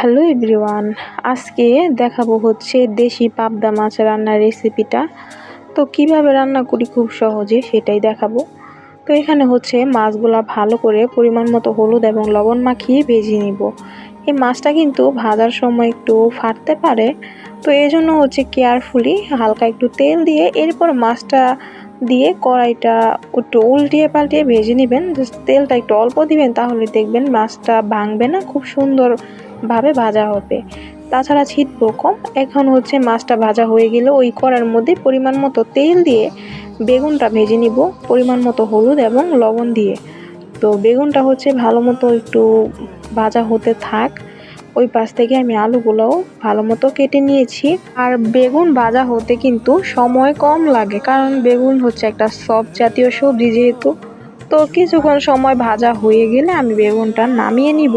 Hello everyone, আজকে দেখাবো হচ্ছে দেশি পাবদা মাছ রান্নার রেসিপিটা। তো কীভাবে রান্না করি খুব সহজে সেটাই দেখাবো। তো এখানে হচ্ছে মাছগুলা ভালো করে পরিমাণ মতো হলুদ এবং লবণ মাখিয়ে ভেজে নিব। এই মাছটা কিন্তু ভাজার সময় একটু ফাটতে পারে। তো এই জন্য হচ্ছে কেয়ারফুলি হালকা একটু তেল দিয়ে এরপর মাছটা দিয়ে কড়াইটা একটু উল্টিয়ে পাল্টিয়ে ভেজে নেবেন। তেলটা একটু অল্প দিবেন, তাহলে দেখবেন মাছটা ভাঙবে না, খুব সুন্দরভাবে ভাজা হবে। তাছাড়া ছিটবো কম। এখন হচ্ছে মাছটা ভাজা হয়ে গেলে ওই কড়ার মধ্যে পরিমাণ মতো তেল দিয়ে বেগুনটা ভেজে নিব, পরিমাণ মতো হলুদ এবং লবণ দিয়ে। তো বেগুনটা হচ্ছে ভালো মতো একটু ভাজা হতে থাক। ওই পাশ থেকে আমি আলুগুলোও ভালো মতো কেটে নিয়েছি। আর বেগুন ভাজা হতে কিন্তু সময় কম লাগে, কারণ বেগুন হচ্ছে একটা সব জাতীয় সবজি যেহেতু। তো কিছুক্ষণ সময় ভাজা হয়ে গেলে আমি বেগুনটা নামিয়ে নিব।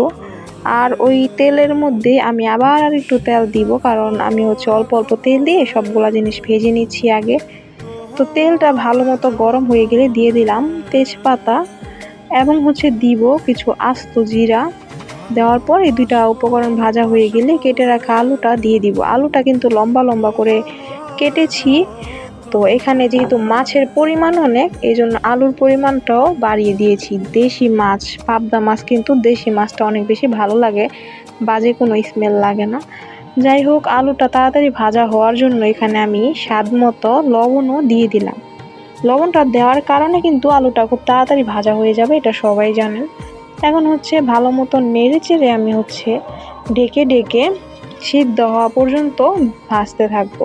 আর ওই তেলের মধ্যে আমি আবার আর একটু তেল দিব, কারণ আমি হচ্ছে অল্প অল্প তেল দিয়ে সবগুলা জিনিস ভেজে নিচ্ছি আগে। তো তেলটা ভালো মতো গরম হয়ে গেলে দিয়ে দিলাম তেজপাতা এবং হচ্ছে দিব কিছু আস্ত জিরা। দেওয়ার পর এই দুইটা উপকরণ ভাজা হয়ে গেলে কেটে রাখা আলুটা দিয়ে দিব। আলুটা কিন্তু লম্বা লম্বা করে কেটেছি। তো এখানে যেহেতু মাছের পরিমাণ অনেক এই জন্য আলুর পরিমাণটাও বাড়িয়ে দিয়েছি। দেশি মাছ, পাবদা মাছ কিন্তু দেশি মাছটা অনেক বেশি ভালো লাগে, বাজে কোনো স্মেল লাগে না। যাই হোক, আলুটা তাড়াতাড়ি ভাজা হওয়ার জন্য এখানে আমি স্বাদ মতো লবণও দিয়ে দিলাম। লবণটা দেওয়ার কারণে কিন্তু আলুটা খুব তাড়াতাড়ি ভাজা হয়ে যাবে, এটা সবাই জানেন এখন হচ্ছে ভালো মতো নেড়ে চেড়ে আমি হচ্ছে ডেকে ডেকে সিদ্ধ হওয়া পর্যন্ত ভাজতে থাকব।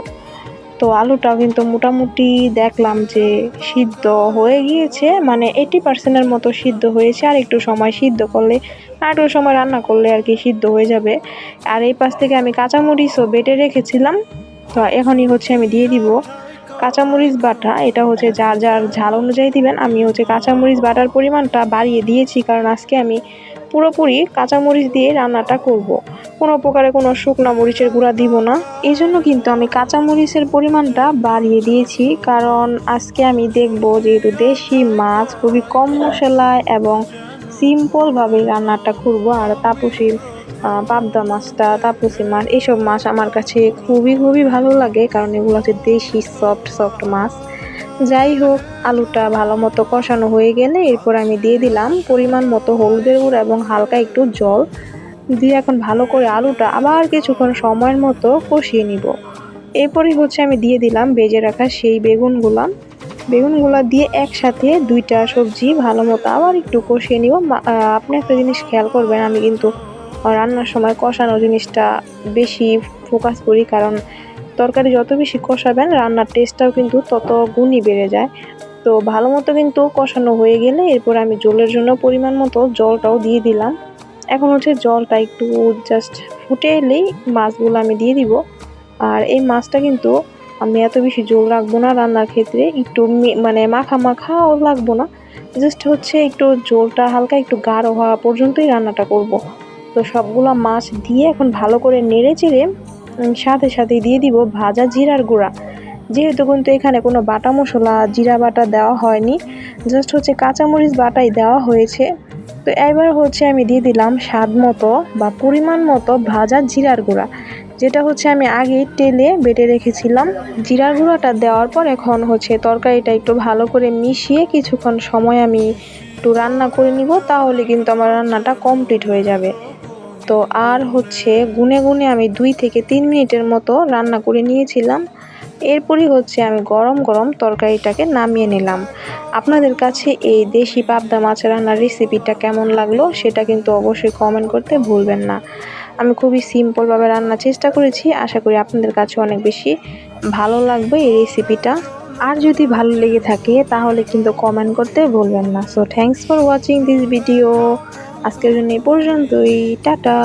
তো আলুটাও কিন্তু মোটামুটি দেখলাম যে সিদ্ধ হয়ে গিয়েছে মানে এইটি পার্সেন্টের মতো সিদ্ধ হয়েছে, আর একটু সময় সিদ্ধ করলে, আর একটু সময় রান্না করলে আর কি সিদ্ধ হয়ে যাবে। আর এই পাশ থেকে আমি কাঁচামরিচও বেটে রেখেছিলাম, তো এখনই হচ্ছে আমি দিয়ে দিব। কাঁচামরিচ বাটা, এটা হচ্ছে যার যার ঝাল অনুযায়ী দিবেন, আমি হচ্ছে কাঁচামরিচ বাটার পরিমাণটা বাড়িয়ে দিয়েছি, কারণ আজকে আমি পুরোপুরি কাঁচামরিচ দিয়ে রান্নাটা করব। কোনো প্রকারে কোনো শুকনো মরিচের গুঁড়া দিব না এই জন্য কিন্তু আমি কাঁচামরিচের পরিমাণটা বাড়িয়ে দিয়েছি, কারণ আজকে আমি দেখব যেহেতু দেশি মাছ, খুবই কম মশলায় এবং সিম্পলভাবে রান্নাটা করব, আর তাপসীর পাবদা মাছটা, তাপসি মাছ, এইসব মাছ আমার কাছে খুবই খুবই ভালো লাগে কারণ এগুলো হচ্ছে দেশি সফট সফট মাছ। যাই হোক, আলুটা ভালো মতো কষানো হয়ে গেলে এরপর আমি দিয়ে দিলাম পরিমাণ মতো হলুদের গুঁড়ো এবং হালকা একটু জল। দিয়ে এখন ভালো করে আলুটা আবার কিছুক্ষণ সময়ের মতো কষিয়ে নিব। এরপরই হচ্ছে আমি দিয়ে দিলাম বেজে রাখা সেই বেগুনগুলা। বেগুনগুলা দিয়ে একসাথে দুইটা সবজি ভালো মতো আবার একটু কষিয়ে নিব। আপনি একটা জিনিস খেয়াল করবেন, আমি কিন্তু রান্নার সময় কষানো জিনিসটা বেশি ফোকাস করি, কারণ তরকারি যত বেশি কষাবেন, রান্নার টেস্টটাও কিন্তু তত গুণই বেড়ে যায়। তো ভালো মতো কিন্তু কষানো হয়ে গেলে এরপর আমি জলের জন্য পরিমাণ মতো জলটাও দিয়ে দিলাম। এখন হচ্ছে জলটা একটু জাস্ট ফুটে এলেই মাছগুলো আমি দিয়ে দিব। আর এই মাছটা কিন্তু আমি এত বেশি জল রাখব না রান্নার ক্ষেত্রে, একটু মানে মাখা মাখাও লাগবো না। জাস্ট হচ্ছে একটু জলটা হালকা একটু গাঢ় হওয়া পর্যন্তই রান্নাটা করব। তো সবগুলো মাছ দিয়ে এখন ভালো করে নেড়ে চেড়ে সাথে সাথে দিয়ে দিব ভাজা জিরার গুঁড়া। যেহেতু কিন্তু এখানে কোনো বাটা মশলা, জিরা বাটা দেওয়া হয়নি জাস্ট হচ্ছে কাঁচামরিচ বাটাই দেওয়া হয়েছে। তো এবার হচ্ছে আমি দিয়ে দিলাম স্বাদ মতো বা পরিমাণ মতো ভাজা জিরার গুঁড়া। যেটা হচ্ছে আমি আগেই তেলে বেটে রেখেছিলাম। জিরার গুঁড়োটা দেওয়ার পর এখন হচ্ছে তরকারিটা একটু ভালো করে মিশিয়ে কিছুক্ষণ সময় আমি একটু রান্না করে নিব, তাহলে কিন্তু আমার রান্নাটা কমপ্লিট হয়ে যাবে। তো আর হচ্ছে গুনে গুনে আমি দুই থেকে তিন মিনিটের মতো রান্না করে নিয়েছিলাম। এরপরই হচ্ছে আমি গরম গরম তরকারিটাকে নামিয়ে নিলাম। আপনাদের কাছে এই দেশি পাবদা মাছ রান্নার রেসিপিটা কেমন লাগল সেটা কিন্তু অবশ্যই কমেন্ট করতে ভুলবেন না। আমি খুবই সিম্পলভাবে রান্নার চেষ্টা করেছি। আশা করি আপনাদের কাছে অনেক বেশি ভালো লাগবে এই রেসিপিটা আর যদি ভালো লেগে থাকে, তাহলে কিন্তু কমেন্ট করতে ভুলবেন না। So thanks for watching this video আজকের জন্য এই পর্যন্তই। টাটা।